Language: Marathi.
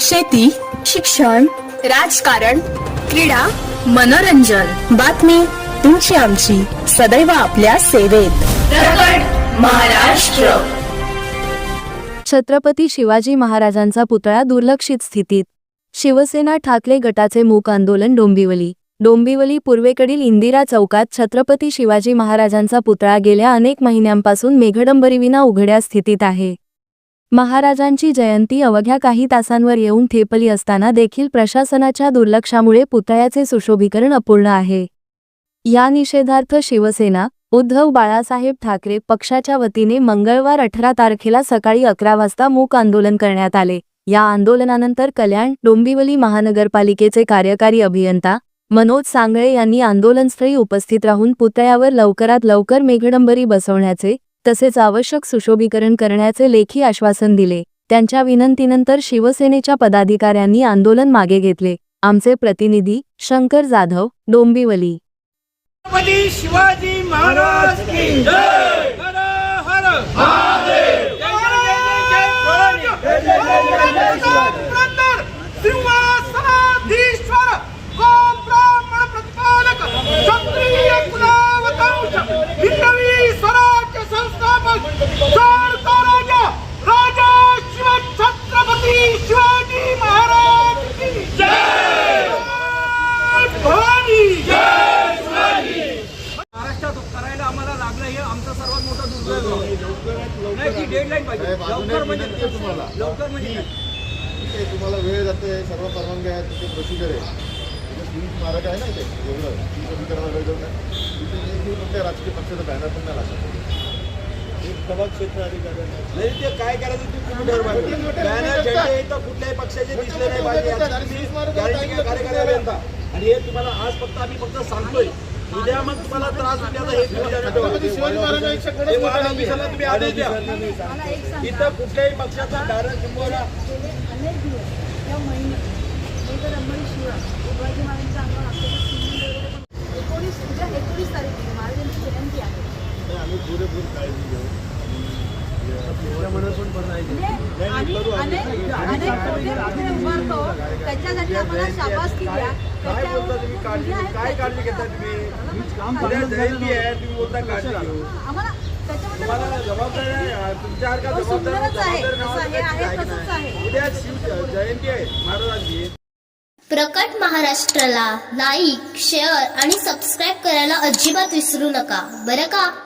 शेती शिक्षण राजकारण क्रीडा मनोरंजन. बातमी तुमची आमची. सदैव आपल्या सेवेत. महाराष्ट्र. छत्रपती शिवाजी महाराजांचा पुतळा दुर्लक्षित स्थितीत. शिवसेना ठाकरे गटाचे मूक आंदोलन डोंबिवली. डोंबिवली पूर्वेकडील इंदिरा चौकात छत्रपती शिवाजी महाराजांचा पुतळा गेल्या अनेक महिन्यांपासून मेघडंबरीविना उघड्या स्थितीत आहे. महाराजांची जयंती अवघ्या काही तासांवर येऊन ठेपली असताना देखील प्रशासनाच्या दुर्लक्षामुळे पुतळ्याचे सुशोभीकरण अपूर्ण आहे. या निषेधार्थ शिवसेना उद्धव बाळासाहेब ठाकरे पक्षाच्या वतीने मंगळवार अठरा तारखेला सकाळी अकरा वाजता मूक आंदोलन करण्यात आले. या आंदोलनानंतर कल्याण डोंबिवली महानगरपालिकेचे कार्यकारी अभियंता मनोज सांगळे यांनी आंदोलनस्थळी उपस्थित राहून पुतळ्यावर लवकरात लवकर मेघडंबरी बसवण्याचे तसेच आवश्यक सुशोभीकरण करण्याचे लेखी आश्वासन दिले त्यांच्या विनंतीनंतर शिवसेनेच्या पदाधिकाऱ्यांनी आंदोलन मागे घेतले आमचे प्रतिनिधी शंकर जाधव डोंबिवली शिवाजी महाराज की जय हर हर महादेव जय जय जय जय पुरंदर सिंहासनाधीश्वर गो ब्राह्मण प्रतिपालक क्षत्रिय कुलावतंश हिंदवी स्वराज्य संस्थापक जोडतो राजा राजा शिव छत्रपती शिवाजी महाराज की जय भवानी जय महाराष्ट्रात करायला हे आमचं सर्वात मोठं दुर्दैव नाही ती डेडलाईन पाहिजे. लवकर म्हणजे तुम्हाला. लवकर म्हणजे? ठीक आहे तुम्हाला वेळ जाते सर्व परवानग्या आहेत तिथे प्रोसिजर आहे. स्मारक आहे ना इथे एवढं ती समीकरणाला वेळ जाऊन तिथे कोणत्या राजकीय पक्षाचा बॅनर पण नाही लागला एक प्रभाग क्षेत्र अधिकारी नाही ते काय करायचं ते तुम्ही ठरवा बॅनर झेंडे इथं कुठल्याही पक्षाचे दिसले नाही पाहिजे. आणि हे तुम्हाला आज फक्त आम्ही फक्त सांगतोय. उद्या मग तुम्हाला त्रास हे तुम्ही जाणून ठेवा. शिवाजी महाराजांच्या वाहन ऑफिसरला तुम्ही आदेश द्या. इथं कुठल्याही पक्षाचा बॅनर किंवा अनेक दिवस या महिन्यात मेघरंबरीशिवाय शिवाजी महाराजांचं अंगण आपल्याला एकोणीस उद्या एकोणीस तारीख महाराजांची जयंती आहे. आम्ही पुरेपूर काळजी घेऊ. म्हणजे अनेक अनेक उभारतो त्याच्यासाठी आम्हाला शाबासकी द्या. काय बोलता तुम्ही काळजी? काय काळजी घेता तुम्ही उद्या जयंती आहे तुम्ही बोलता काळजी घेऊ आम्हाला त्याच्याबद्दल तुम्हाला जबाबदारी आहे तुमच्या सारखा जबाबदार. जबाबदारी हे. नाही. उद्या शिव जयंती आहे महाराजांची प्रकट महाराष्ट्राला लाईक शेअर आणि सबस्क्राईब करायला अजिबात विसरू नका बरं का